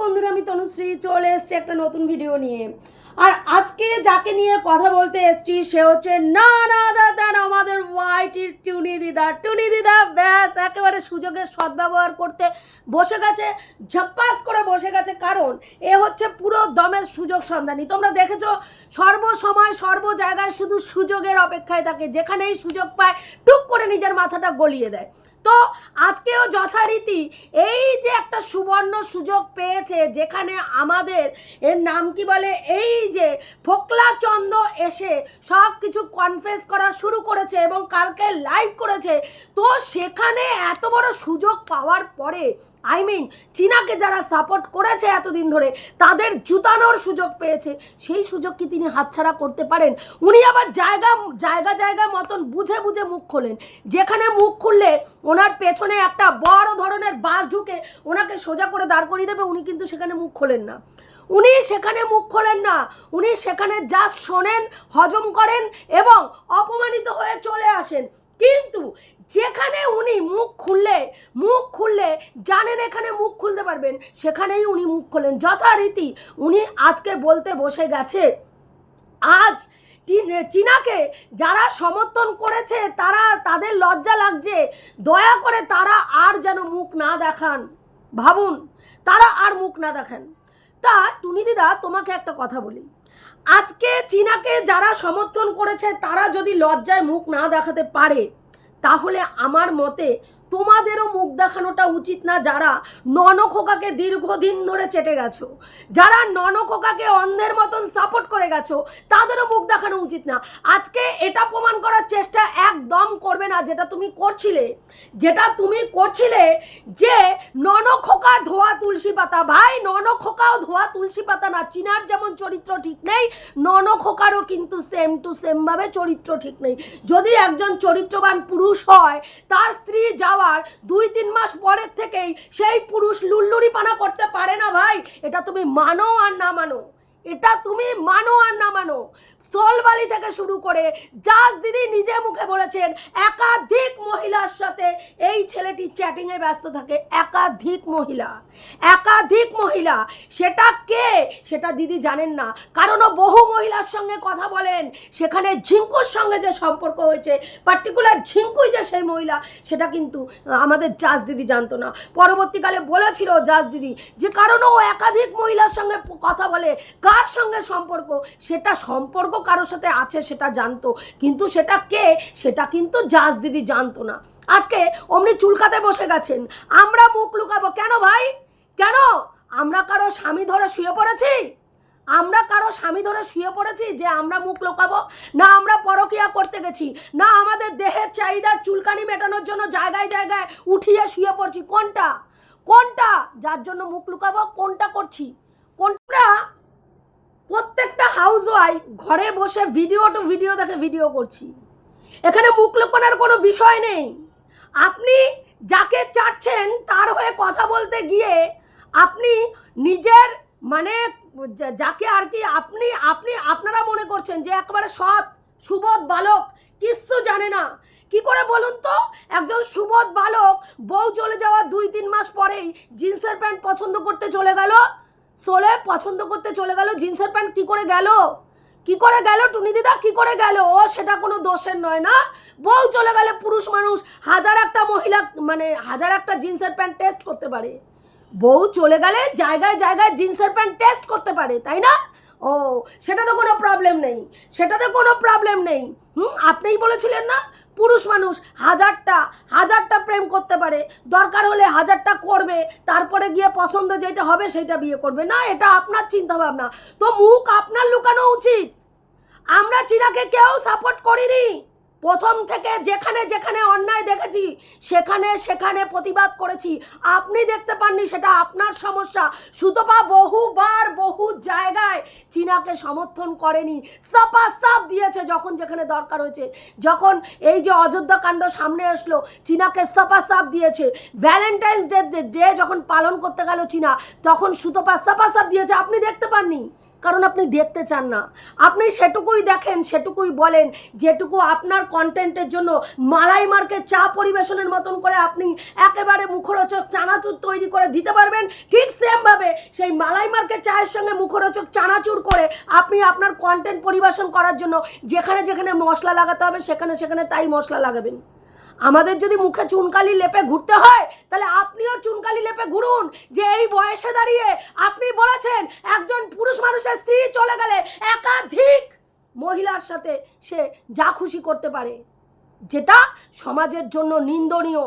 বন্ধুরা, আমি তনুশ্রী, চলে এসেছি একটা নতুন ভিডিও নিয়ে। আর আজকে যাকে নিয়ে কথা বলতে এসেছি, সে হচ্ছে না না দাদা আমাদের ওয়াইটির টুনি দিদা। টুনি দিদা, ব্যাস, একেবারে সুযোগের সদ্ব্যবহার করতে বসে গেছে, ঝপ্পাস করে বসে গেছে। কারণ এ হচ্ছে পুরো দমের সুযোগ সন্ধানী। তোমরা দেখেছ, সর্বসময় সর্ব জায়গায় শুধু সুযোগের অপেক্ষায় থাকে। যেখানেই সুযোগ পায়, টুক করে নিজের মাথাটা গলিয়ে দেয়। তো আজকেও যথারীতি এই যে একটা সুবর্ণ সুযোগ পেয়েছে যেখানে আমাদের এর নাম কি বলে? এই যে ফোকলা চন্দ এসে সব কিছু কনফেস করা শুরু করেছে এবং কালকে লাইভ করেছে। তো সেখানে এত বড় সুযোগ পাওয়ার পরে আই মিন চীনাকে যারা সাপোর্ট করেছে এতদিন ধরে, তাদের জুতানোর সুযোগ পেয়েছে। সেই সুযোগ কি তিনি হাতছাড়া করতে পারেন? উনি আবার জায়গা জায়গা জায়গা মতন বুঝে বুঝে মুখ খোলেন। যেখানে মুখ খুললে ওনার পেছনে একটা বড় ধরনের বাস ঢুকে ওনাকে সোজা করে দাঁড় করিয়ে দেবে, উনি কিন্তু সেখানে মুখ খোলেন না। উনি সেখানে মুখ খোলেন না। উনি সেখানে জাস্ট শোনেন, হজম করেন এবং অপমানিত হয়ে চলে আসেন। কিন্তু যেখানে উনি মুখ খুললে মুখ খুললে জানেন এখানে মুখ খুলতে পারবেন, সেখানেই উনি মুখ খোলেন। যথারীতি উনি আজকে বলতে বসে গেছে, আজ চীনাকে যারা সমর্থন করেছে, তারা তাদের লজ্জা লাগছে। দয়া করে তারা আর যেন মুখ না দেখান। ভাবুন, তারা আর মুখ না দেখান। তা, টুনি দিদা, তোমাকে একটা কথা বলি। আজকে চীনাকে যারা সমর্থন করেছে, তারা যদি লজ্জায় মুখ না দেখাতে পারে, তাহলে আমার মতে তোমাদেরও মুখ দেখানোটা উচিত না যারা ননখোকাকে দীর্ঘদিন ধরে চেটে গেছো। যারা ননখোকাকে অন্ধের মতন সাপোর্ট করে গেছো, তাদেরও মুখ দেখানো উচিত না। আজকে এটা প্রমাণ করার চেষ্টা একদম করবে না যেটা তুমি করছিলে। যেটা তুমি করছিলে যে ননখোকা ধোয়া তুলসী পাতা। ভাই, ননখোকাও ধোয়া তুলসী পাতা না। চিনার যেমন চরিত্র ঠিক নেই, ননখোকারও কিন্তু সেম টু সেমভাবে চরিত্র ঠিক নেই। যদি একজন চরিত্রবান পুরুষ হয়, তার স্ত্রী যাওয়ার দুই তিন মাস পরের থেকেই সেই পুরুষ লুল্লুরি পানা করতে পারে না ভাই। এটা তুমি মানো আর না মানো। এটা তুমি মানো আর না মানো। স্থলবালি থেকে শুরু করে জাজ দিদি নিজে মুখে বলেছেন, একাধিক মহিলার সাথে এই ছেলেটি চ্যাটিংয়ে ব্যস্ত থাকে, একাধিক মহিলা। একাধিক মহিলা। সেটা কে? সেটা দিদি জানেন না। কারণ বহু মহিলার সঙ্গে কথা বলেন। সেখানে ঝিঙ্কুর সঙ্গে যে সম্পর্ক হয়েছে পার্টিকুলার ঝিঙ্কুই যে সেই মহিলা, সেটা কিন্তু আমাদের জাজ দিদি জানতো না। পরবর্তীকালে বলেছিল জাজ দিদি যে কারণ ও একাধিক মহিলার সঙ্গে কথা বলে কার সঙ্গে সম্পর্ক? সেটা সম্পর্ক কারোর সাথে আছে সেটা জানতো। কিন্তু সেটা কে? সেটা কিন্তু জাজ দিদি জানতো না। আজকে অমনি চুলকাতে বসে গেছেন। আমরা মুখ লুকাবো। কেন ভাই? কেন? আমরা কারও স্বামী ধরে শুয়ে পড়েছি? আমরা কারও স্বামী ধরে শুয়ে পড়েছি যে আমরা মুখ লোকাবো? না আমরা পরকিয়া করতে গেছি। না আমাদের দেহের চাহিদার চুলকানি মেটানোর জন্য জায়গায় জায়গায় উঠিয়ে শুয়ে পড়ছি। কোনটা? কোনটা? যার জন্য মুখ লুকাবো, কোনটা করছি? কোনটা? প্রত্যেকটা হাউস ওয়াইফ ঘরে বসে ভিডিও টু ভিডিও দেখে ভিডিও করছি। এখানে মুখ লোকানোর কোনো বিষয় নেই। আপনি যাকে চাচ্ছেন তার হয়ে কথা বলতে গিয়ে আপনি নিজের মানে যাকে আর কি আপনি আপনি আপনারা মনে করছেন যে একেবারে সৎ, সুবোধ বালক, কিচ্ছু জানে না। কি করে বলুন তো? একজন সুবোধ বালক বউ চলে যাওয়ার দুই তিন মাস পরেই জিন্সের প্যান্ট পছন্দ করতে চলে গেল সোলে পছন্দ করতে চলে গেল, জিন্সের প্যান্ট কি করে গেল? কি করে গেল টুনি দিদা? কি করে গেল? ও সেটা কোনো দোষের নয় না? বউ চলে গেলে পুরুষ মানুষ হাজার একটা মহিলা মানে হাজার একটা জিন্সের প্যান্ট টেস্ট করতে পারে। বউ চলে গেলে জায়গায় জায়গায় জিন্সের প্যান্ট টেস্ট করতে পারে, তাই না? ও, সেটাতে কোনো প্রবলেম নেই। সেটাতে কোনো প্রবলেম নেই। হুম, আপনিই বলেছিলেন না? পুরুষ মানুষ হাজারটা হাজারটা প্রেম করতে পারে। দরকার হলে হাজারটা করবে, তারপরে গিয়ে পছন্দ যেটা হবে সেটা বিয়ে করবে। না, এটা আপনার চিন্তা ভাবনা তো মুখ আপনার লুকানো উচিত। আমরা চীনাকে কেউ সাপোর্ট করিনি। প্রথম থেকে যেখানে যেখানে অন্যায় দেখেছি, সেখানে সেখানে প্রতিবাদ করেছি। আপনি দেখতে পাননি সেটা আপনার সমস্যা। সুতপা বহুবার বহু জায়গায় চীনাকে সমর্থন করেনি। সাপা সাপ দিয়েছে যখন যেখানে দরকার হয়েছে। যখন এই যে অযোধ্যা কাণ্ড সামনে আসলো, চীনাকে সাপা সাপ দিয়েছে। ভ্যালেন্টাইন্স ডে ডে যখন পালন করতে গেল চীনা, তখন সুতপা সাপা সাপ দিয়েছে। আপনি দেখতে পাননি? কারণ আপনি দেখতে চান না। আপনি সেটুকুই দেখেন, সেটুকুই বলেন, যেটুকু আপনার কন্টেন্টের জন্য মালাই মার্কে চা পরিবেশনের মতন করে আপনি একেবারে মুখরোচক চানাচুর তৈরি করে দিতে পারবেন। ঠিক সেমভাবে সেই মালাই মার্কে চায়ের সঙ্গে মুখরোচক চানাচুর করে আপনি আপনার কন্টেন্ট পরিবেশন করার জন্য যেখানে যেখানে মশলা লাগাতে হবে, সেখানে সেখানে তাই মশলা লাগাবেন। আমাদের যদি মুখে চুনকালি লেপে ঘুরতে হয়, তাহলে আপনিও চুনকালি লেপে ঘুরুন যে এই বয়সে দাঁড়িয়ে আপনি বলেছেন একজন পুরুষ মানুষের স্ত্রী চলে গেলে একাধিক মহিলার সাথে সে যা খুশি করতে পারে। যেটা সমাজের জন্য নিন্দনীয়,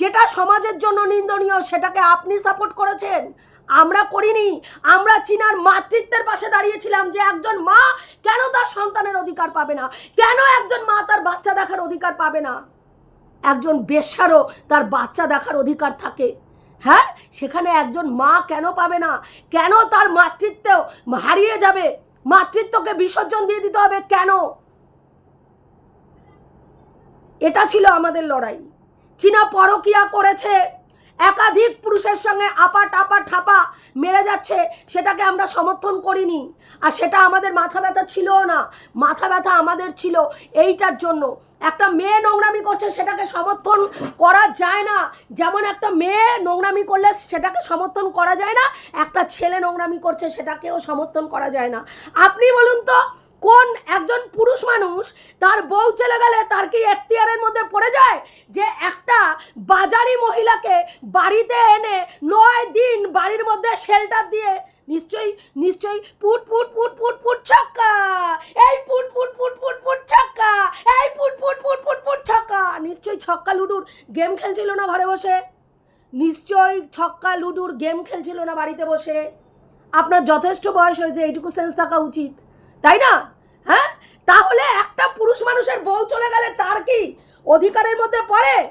যেটা সমাজের জন্য নিন্দনীয়, সেটাকে আপনি সাপোর্ট করেছেন। আমরা করিনি, আমরা চীনার মাতৃত্বের পাশে দাঁড়িয়েছিলাম যে একজন মা কেন তার সন্তানের অধিকার পাবে না, কেন একজন মা তার বাচ্চা দেখার অধিকার পাবে না। একজন বেশ্যারও তার বাচ্চা দেখার অধিকার থাকে। হ্যাঁ? সেখানে একজন মা কেন পাবে না? কেন তার মাতৃত্ব হারিয়ে যাবে? মাতৃত্বকে বিসর্জন দিয়ে দিতে হবে কেন? এটা ছিল আমাদের লড়াই। চীনা পরকিয়া করেছে। একাধিক পুরুষের সঙ্গে আপা টাপা ঠাপা মেরে যাচ্ছে, সেটাকে আমরা সমর্থন করিনি। আর সেটা আমাদের মাথা ব্যথা ছিলও না। মাথা ব্যথা আমাদের ছিল এইটার জন্য। একটা মেয়ে নোংরামি করছে, সেটাকে সমর্থন করা যায় না। যেমন একটা মেয়ে নোংরামি করলে সেটাকে সমর্থন করা যায় না, একটা ছেলে নোংরামি করছে, সেটাকেও সমর্থন করা যায় না। আপনি বলুন তো কোন একজন পুরুষ মানুষ তার বউ চলে গেলে তার কি এখতিয়ারের মধ্যে পড়ে যায়? যে একটা বাজারি মহিলাকে বাড়িতে এনে নয় দিন বাড়ির মধ্যে শেল্টার দিয়ে নিশ্চয়ই নিশ্চয়ই put put put put put ছক্কা। এই put put put put put ছক্কা। এই put put put put put ছক্কা। নিশ্চয়ই ছক্কা লুডুর গেম খেলছিল না ঘরে বসে? নিশ্চয়ই ছক্কা লুডুর গেম খেলছিল না বাড়িতে বসে? আপনার যথেষ্ট বয়স হয়েছে, এইটুকু সেন্স থাকা উচিত। তাই না? হ্যাঁ? তাহলে একটা পুরুষ মানুষের বউ চলে গেলে তার কি অধিকারের মধ্যে পড়ে?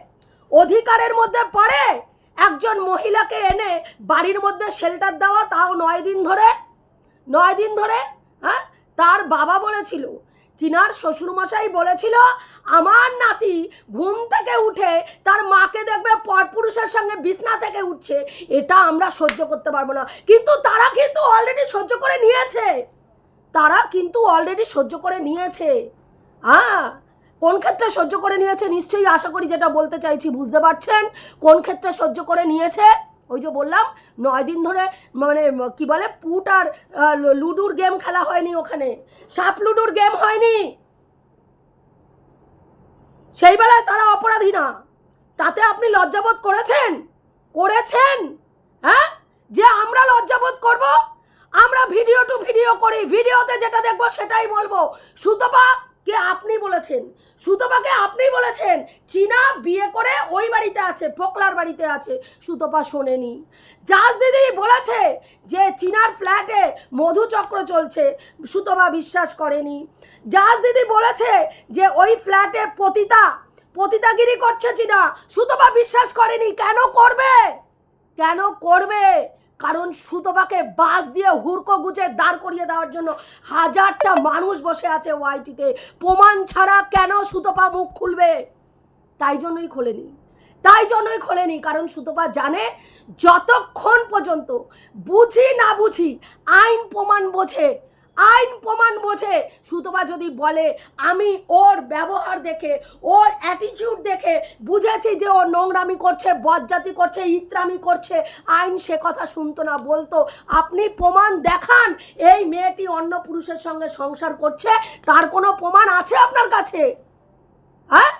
অধিকারের মধ্যে পড়ে? একজন মহিলাকে এনে বাড়ির মধ্যে শেল্টার দেওয়া তাও নয় দিন ধরে? নয় দিন ধরে? হ্যাঁ? তার বাবা বলেছিল, চিনার শ্বশুরমশাই বলেছিল, আমার নাতি ঘুম থেকে উঠে তার মাকে দেখবে পরপুরুষের সঙ্গে বিছনা থেকে উঠছে। এটা আমরা সহ্য করতে পারব না। কিন্তু তারা কিন্তু অলরেডি সহ্য করে নিয়েছে। তারা কিন্তু অলরেডি সহ্য করে নিয়েছে। হ্যাঁ কোন ক্ষেত্রে সহ্য করে নিয়েছে? নিশ্চয়ই আশা করি যেটা বলতে চাইছি, বুঝতে পারছেন? কোন ক্ষেত্রে সহ্য করে নিয়েছে? ওই যে বললাম, নয় দিন ধরে মানে কি বলে, পুট আর লুডুর গেম খেলা হয়নি ওখানে। সাপ লুডুর গেম হয়নি। সেই বেলায় তারা অপরাধী না। তাতে আপনি লজ্জাবোধ করেছেন? করেছেন? হ্যাঁ? যে আমরা লজ্জাবোধ করব? আমরা ভিডিও টু ভিডিও করি। ভিডিওতে যেটা দেখব সেটাই বলব। সুতপা কে আপনি বলেছেন? সুতপাকে আপনি বলেছেন? চীনা বিয়ে করে ওই বাড়িতে আছে, পোকলার বাড়িতে আছে। সুতপা শোনেনি। জাজ দিদি বলেছে যে চীনার ফ্ল্যাটে মধুচক্র চলছে। সুতপা বিশ্বাস করেনি। জাজ দিদি বলেছে যে ওই ফ্ল্যাটে পতিতা, পতিতাগিরি করছে চীনা। সুতপা বিশ্বাস করেনি। কেন করবে? কেন করবে? কারণ সুতপাকে বাস দিয়ে হুড়কো গুজে দাঁড় করিয়ে দেওয়ার জন্য হাজারটা মানুষ বসে আছে ওয়াইটিতে। প্রমাণ ছাড়া কেন সুতপা মুখ খুলবে? তাই জন্যই খোলেনি। তাই জন্যই খোলেনি, কারণ সুতপা জানে যতক্ষণ পর্যন্ত বুঝি না বুঝি আইন প্রমাণ বোঝে আইন প্রমাণ বোঝে। সুতবা যদি বলে, আমি ওর ব্যবহার দেখে, ওর অ্যাটিটিউড দেখে বুঝেছি যে ও নোংরামি করছে বজ্জাতি করছে, ইত্রামি করছে, আইন সে কথা শুনতো না বলতো, আপনি প্রমাণ দেখান, এই মেয়েটি অন্য পুরুষের সঙ্গে সংসার করছে, তার কোনো প্রমাণ আছে আপনার কাছে? হ্যাঁ?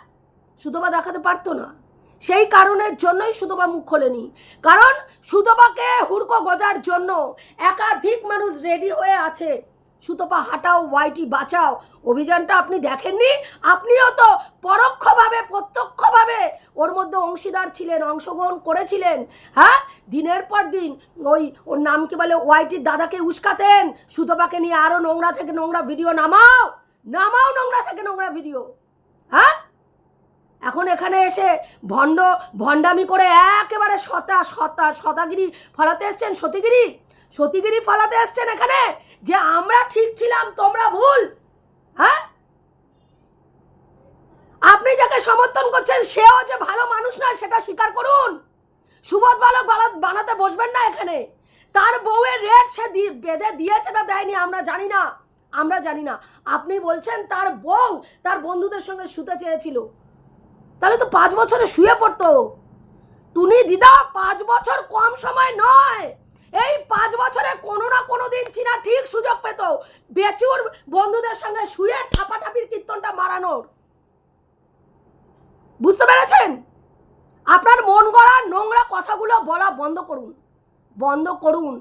সুতবা দেখাতে পারতো না। সেই কারণের জন্যই সুতবা মুখ খোলেনি। কারণ সুতবাকে হুড়কো গজার জন্য একাধিক মানুষ রেডি হয়ে আছে। সুতপা হাঁটাও, ওয়াইটি বাঁচাও। অভিযানটা আপনি দেখেননি? আপনিও তো পরোক্ষভাবে, প্রত্যক্ষভাবে ওর মধ্যে অংশীদার ছিলেন, অংশগ্রহণ করেছিলেন হ্যাঁ? দিনের পর দিন ওই, ওর নাম কি বলে, ওয়াইটির দাদাকে উস্কাতেন, সুতপাকে নিয়ে আরও নোংরা থেকে নোংরা ভিডিও নামাও। নামাও নোংরা থেকে নোংরা ভিডিও হ্যাঁ? এখন এখানে এসে ভণ্ড, ভণ্ডামি করে একেবারে শতা শতা শতাগিরি ফলাতে এসছেন সতীগিরি? সতীগিরি ফলাতে এসছেন এখানে? যে আমরা ঠিক ছিলাম, তোমরা ভুল। হ্যাঁ? আপনি যাকে সমর্থন করছেন, সেও যে ভালো মানুষ নয়, সেটা স্বীকার করুন। সুবোধ বালক বানাতে বসবেন না এখানে। তার বউয়ের রেট সে বেঁধে দিয়েছে না দেয়নি, আমরা জানি না। আমরা জানি না। আপনি বলছেন তার বউ তার বন্ধুদের সঙ্গে শুতে চেয়েছিল। তাহলে তো পাঁচ বছরে শুয়ে পড়তো। টুনি দিদা, পাঁচ বছর কম সময় নয়। এই পাঁচ বছরে কোনো না কোনো দিন চীনা ঠিক সুযোগ পেত। বেচুর বন্ধুদের সঙ্গে শুয়ে ঠাপাঠাপির কীর্তনটা মারানোর। বুঝতে পেরেছেন? আপনার মন গড়া নোংরা কথাগুলো বলা বন্ধ করুন। বন্ধ করুন।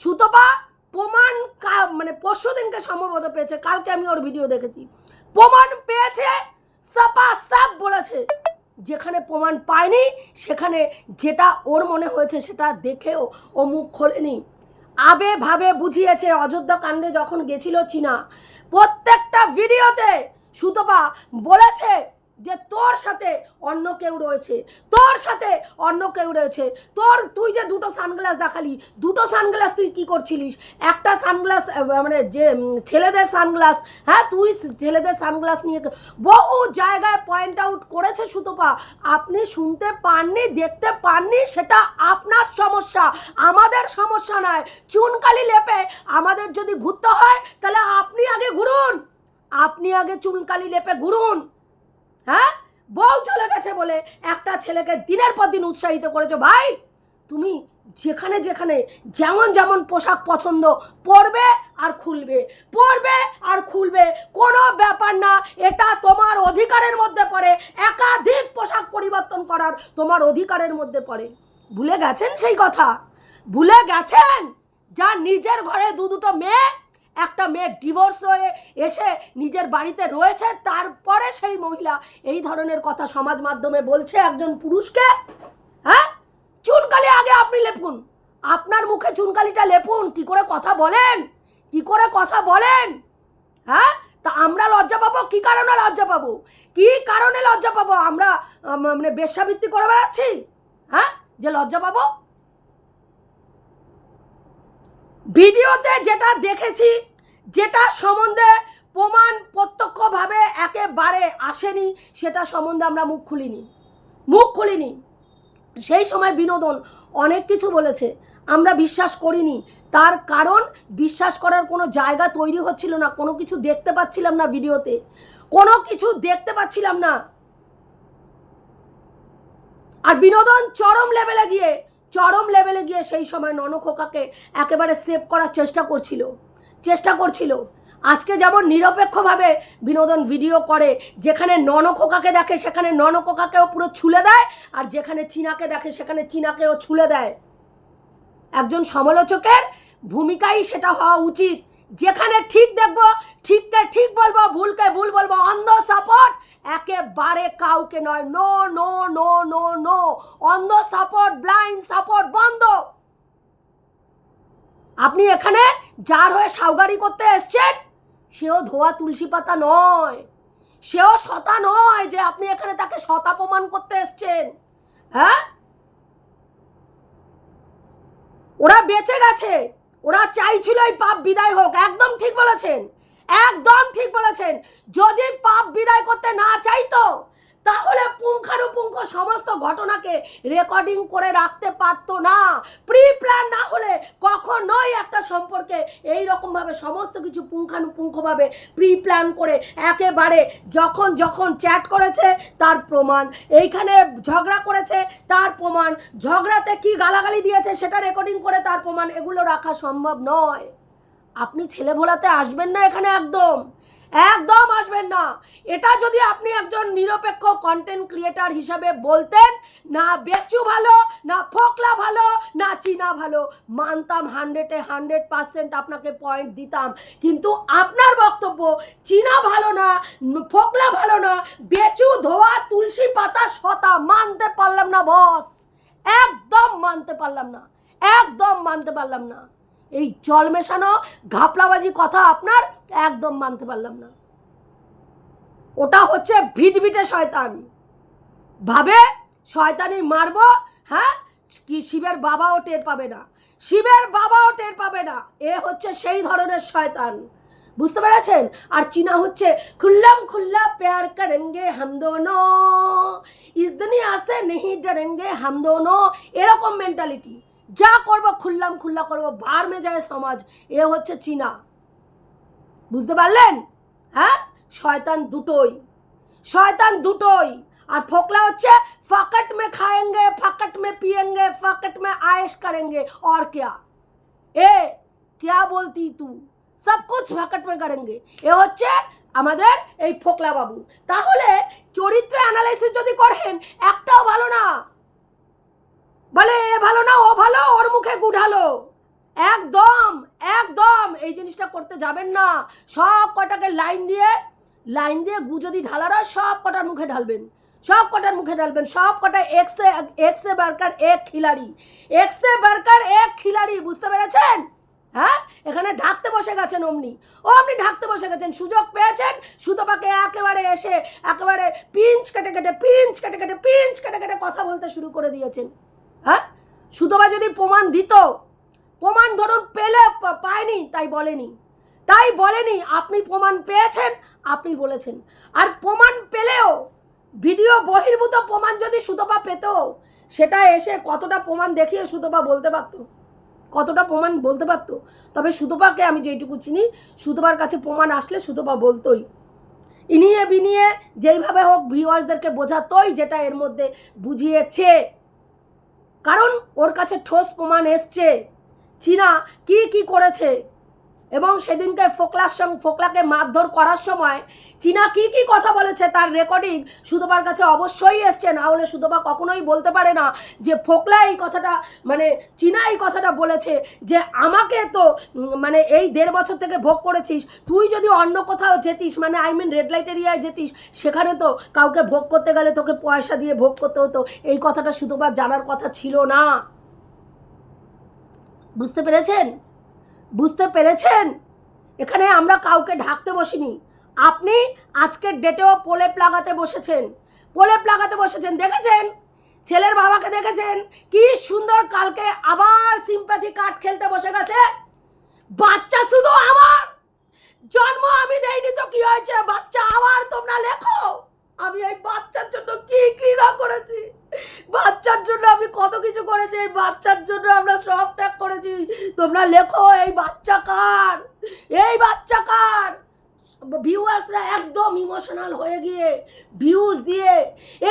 সুতপা প্রমাণ মানে পরশু দিনকে সম্ভবত পেয়েছে। কালকে আমি ওর ভিডিও দেখেছি। প্রমাণ পেয়েছে, সাপা সাপ বলেছে। যেখানে প্রমাণ পায়নি, সেখানে যেটা ওর মনে হয়েছে সেটা দেখেও ও মুখ খোলেনি। আবে ভাবে বুঝিয়েছে অযোধ্যা কাণ্ডে যখন গেছিল চীনা। প্রত্যেকটা ভিডিওতে সুতপা বলেছে যে তোর সাথে অন্য কেউ রয়েছে, তোর সাথে অন্য কেউ রয়েছে, তোর, তুই যে দুটো সানগ্লাস দেখালি, দুটো সানগ্লাস তুই কি করছিলিস? একটা সানগ্লাস মানে যে ছেলেদের সানগ্লাস হ্যাঁ তুই ছেলেদের সানগ্লাস নিয়ে বহু জায়গায় পয়েন্ট আউট করেছে সুতপা। আপনি শুনতে পাননি, দেখতে পাননি, সেটা আপনার সমস্যা, আমাদের সমস্যা নয়। চুনকালি লেপে আমাদের যদি ঘুরতে হয়, তাহলে আপনি আগে ঘুরুন। আপনি আগে চুনকালি লেপে ঘুরুন। হ্যাঁ? বউ চলে গেছে বলে একটা ছেলেকে দিনের পর দিন উৎসাহিত করেছ ভাই? তুমি যেখানে যেখানে যেমন যেমন পোশাক পছন্দ পরবে আর খুলবে, পরবে আর খুলবে। কোনো ব্যাপার না, এটা তোমার অধিকারের মধ্যে পড়ে। একাধিক পোশাক পরিবর্তন করার তোমার অধিকারের মধ্যে পড়ে। ভুলে গেছেন সেই কথা? ভুলে গেছেন? যার নিজের ঘরে দু দুটো মেয়ে একটা মেয়ে ডিভোর্স হয়ে এসে নিজের বাড়িতে রয়েছে, তারপরে সেই মহিলা এই ধরনের কথা সমাজ মাধ্যমে বলছে একজন পুরুষকে। হ্যাঁ? চুনকালি আগে আপনি লেপুন। আপনার মুখে চুনকালিটা লেপুন, কি করে কথা বলেন? কি করে কথা বলেন? হ্যাঁ? তা আমরা লজ্জা পাবো? কি কারণে লজ্জা পাবো? কি কারণে লজ্জা পাবো? আমরা মানে বেশ্যাবৃত্তি করে বেড়াচ্ছি? হ্যাঁ? যে লজ্জা পাবো? ভিডিওতে যেটা দেখেছি যেটা সম্বন্ধে প্রমাণ প্রত্যক্ষভাবে একেবারে আসেনি, সেটা সম্বন্ধে আমরা মুখ খুলিনি। মুখ খুলিনি। সেই সময় বিনোদন অনেক কিছু বলেছে। আমরা বিশ্বাস করিনি। তার কারণ বিশ্বাস করার কোনো জায়গা তৈরি হচ্ছিল না। কোনো কিছু দেখতে পাচ্ছিলাম না ভিডিওতে। কোনো কিছু দেখতে পাচ্ছিলাম না। আর বিনোদন চরম লেভেলে গিয়ে, চরম লেভেলে গিয়ে সেই সময় ননখোকাকে একেবারে সেভ করার চেষ্টা করছিল। চেষ্টা করছিল। আজকে যেমন নিরপেক্ষভাবে বিনোদন ভিডিও করে, যেখানে ননখোকাকে দেখে সেখানে ননখোকাকেও পুরো ছুলে দেয়, আর যেখানে চীনাকে দেখে সেখানে চীনাকেও ছুলে দেয়। একজন সমালোচকের ভূমিকাই সেটা হওয়া উচিত। যেখানে ঠিক দেখব, ঠিককে ঠিক বলব, ভুলকে ভুল বলব, অন্ধ সাপোর্ট একেবারে কাউকে নয়। No no no no no অন্ধ সাপোর্ট ব্লাইন্ড সাপোর্ট বন্ধ। আপনি এখানে যার হয়ে সাউগারি করতে এসছেন, সেও ধোয়া তুলসী পাতা নয়। সেও শতা নয় যে আপনি এখানে তাকে শতা প্রমাণ করতে এসছেন। হ্যাঁ? ওরা বেঁচে গেছে। ওরা চাইছিল এই পাপ বিদায় হোক। একদম ঠিক বলেছেন। একদম ঠিক বলেছেন। যদি পাপ বিদায় করতে না চাইতো তাহলে পুঙ্খানুপুঙ্খ সমস্ত ঘটনাকে রেকর্ডিং করে রাখতে পারতো না। প্রি প্ল্যান না হলে কখনোই একটা সম্পর্কে এই রকমভাবে সমস্ত কিছু পুঙ্খানুপুঙ্খভাবে প্রি প্ল্যান করে একেবারে যখন যখন চ্যাট করেছে, তার প্রমাণ। এইখানে ঝগড়া করেছে, তার প্রমাণ। ঝগড়াতে কি গালাগালি দিয়েছে সেটা রেকর্ডিং করে তার প্রমাণ। এগুলো রাখা সম্ভব নয়। আপনি ছেলে ভোলাতে আসবেন না এখানে একদম। একদম আসবেন না। এটা যদি আপনি একজন নিরপেক্ষ কন্টেন্ট ক্রিয়েটার হিসাবে বলতেন, না বেচু ভালো, না ফোকলা ভালো, না চীনা ভালো, মানতাম হান্ড্রেডে হান্ড্রেড পার্সেন্ট আপনাকে পয়েন্ট দিতাম। কিন্তু আপনার বক্তব্য, চীনা ভালো না, ফোকলা ভালো না, বেচু, ধোয়া, তুলসী পাতা শতা মানতে পারলাম না বস একদম মানতে পারলাম না। একদম মানতে পারলাম না। এই জল মেশানো ঘাপলাবাজি কথা আপনার একদম মানতে পারলাম না। ওটা হচ্ছে ভিটভিটে শয়তান। ভাবে শয়তানি মারবো হ্যাঁ? কি শিবের বাবাও টের পাবে না। শিবের বাবাও টের পাবে না। এ হচ্ছে সেই ধরনের শয়তান। বুঝতে পেরেছেন? আর চীনা হচ্ছে খুল্লাম খুল্লা প্যার করেঙ্গে হাম দোনো ইস দুনিয়া সে নেহি ডরেঙ্গে হাম দোনো এরকম মেন্টালিটি যা করব, খুললাম খুল্লা করব বার মে যায় সমাজ, এ হচ্ছে চীনা। বুঝতে পারলেন? হ্যাঁ? শয়তান দুটোই। শয়তান দুটোই। আর ফোকলা হচ্ছে, ফাকট মে খায়েঙ্গে, ফাকট মে পিয়েঙ্গে, ফাকট মে আয়েশ করেঙ্গে আর क्या এ কে বলতি তু? সব কুছ ফাকট মে করেঙ্গে। এ হচ্ছে আমাদের এই ফোকলা বাবু। তাহলে চরিত্র অ্যানালাইসিস যদি করেন, একটাও ভালো না। বলে, এ ভালো না, ও ভালো, ওর মুখে গুঢালো একদম একদম, এই জিনিসটা করতে যাবেন না। সব কটাকে লাইন দিয়ে লাইন দিয়ে গু যদি ঢালার হয়, সব কটার মুখে ঢালবেন। সব কটার মুখে ঢালবেন। সব কটা এক্সে এক্সে বার্কার এক খিলাড়ি। এক্সে বার্কার এক খিলাড়ি, বুঝতে পেরেছেন? হ্যাঁ? এখানে ঢাকতে বসে গেছেন অমনি। ও আপনি ঢাকতে বসে গেছেন। সুযোগ পেয়েছেন? সুতপাকে একেবারে এসে, একেবারে পিঞ্চ কেটে কেটে, পিঞ্চ কেটে কেটে, পিঞ্চ কেটে কেটে কথা বলতে শুরু করে দিয়েছেন। হ্যাঁ? সুতপা যদি প্রমাণ দিত, প্রমাণ ধরুন পেলে পায়নি, তাই বলেনি। তাই বলেনি, আপনি প্রমাণ পেয়েছেন, আপনি বলেছেন। আর প্রমাণ পেলেও, ভিডিও বহির্ভূত প্রমাণ যদি সুতপা পেত, সেটা এসে কতটা প্রমাণ দেখিয়ে সুতপা বলতে পারতো? কতটা প্রমাণ বলতে পারতো? তবে সুতপাকে আমি যেইটুকু চিনি সুতপার কাছে প্রমাণ আসলে সুতপা বলতোই। ইনিয়ে বিনিয়ে যেইভাবে হোক ভিউয়ার্সদেরকে বোঝাতোই যেটা এর মধ্যে বুঝিয়েছে। কারণ ওর কাছে ঠোস প্রমাণ এসছে। চীনা কি কি করেছে? এবং সেদিনকে ফোকলার সঙ্গে, ফোকলাকে মারধর করার সময় চীনা কি কি কথা বলেছে তার রেকর্ডিং সুতপার কাছে অবশ্যই এসছে, না হলে সুতপা কখনোই বলতে পারে না যে ফোকলা এই কথাটা মানে চীনা এই কথাটা বলেছে যে আমাকে তো মানে এই দেড় বছর থেকে ভোগ করেছিস, তুই যদি অন্য কোথাও যেতিস মানে আই মিন রেড লাইট এরিয়ায় যেতিস, সেখানে তো কাউকে ভোগ করতে গেলে তোকে পয়সা দিয়ে ভোগ করতে হতো, এই কথাটা সুতপার জানার কথা ছিল না। বুঝতে পেরেছেন? বুঝতে পেরেছেন? এখানে আমরা কাউকে ঢাকতে বসিনি। আপনি আজকের ডেটেও প্রলেপ লাগাতে বসেছেন। প্রলেপ লাগাতে বসেছেন, দেখেছেন? ছেলের বাবাকে দেখেছেন? কি সুন্দর কালকে আবার সিম্প্যাথি কার্ড খেলতে বসে গেছে। বাচ্চা শুধু আমার! জন্ম আমি দেইনি তো কি হয়েছে? বাচ্চা আবার তোমরা লেখো। আমি এই বাচ্চার জন্য কি কি না করেছি? বাচ্চার জন্য আমি কত কিছু করেছি, এই বাচ্চার জন্য আমরা সব ত্যাগ করেছি। তোমরা লেখো, এই বাচ্চা কার? এই বাচ্চা কার? ভিউয়ার্সরা একদম ইমোশনাল হয়ে গিয়ে ভিউজ দিয়ে,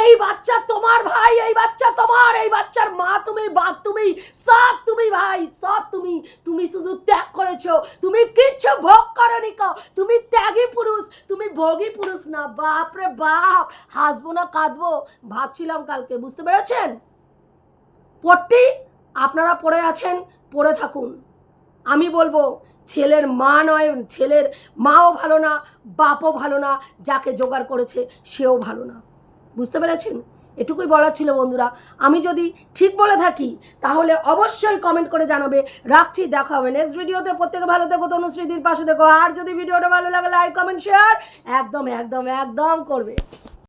এই বাচ্চা তোমার ভাই, এই বাচ্চা তোমার, এই বাচ্চার মা তুমি, বাপ তুমি, সব তুমি ভাই, সব তুমি তুমি শুধু ত্যাগ করেছ, তুমি কিচ্ছু ভোগ করনি কো, তুমি ত্যাগী পুরুষ, তুমি ভোগী পুরুষ না, বাপ রে বাপ, হাসবো না কাঁদবো, ভাবছিলাম কালকে, বুঝতে পেরেছেন? পড়তেই আপনারা পড়ে আছেন, পড়ে থাকুন। আমি বলব, ছেলের মা নয়, ছেলের মাও ভালো না, বাপও ভালো না, যাকে জোগাড় করেছে সেও ভালো না। বুঝতে পেরেছেন? এটুকুই বলার ছিল বন্ধুরা। আমি যদি ঠিক বলে থাকি, তাহলে অবশ্যই কমেন্ট করে জানাবে। রাখছি, দেখা হবে নেক্সট ভিডিওতে প্রত্যেকে ভালো থেকো তনুশ্রীদির পাশে দেখো আর যদি ভিডিওটা ভালো লাগে লাইক কমেন্ট শেয়ার একদম একদম একদম করবে।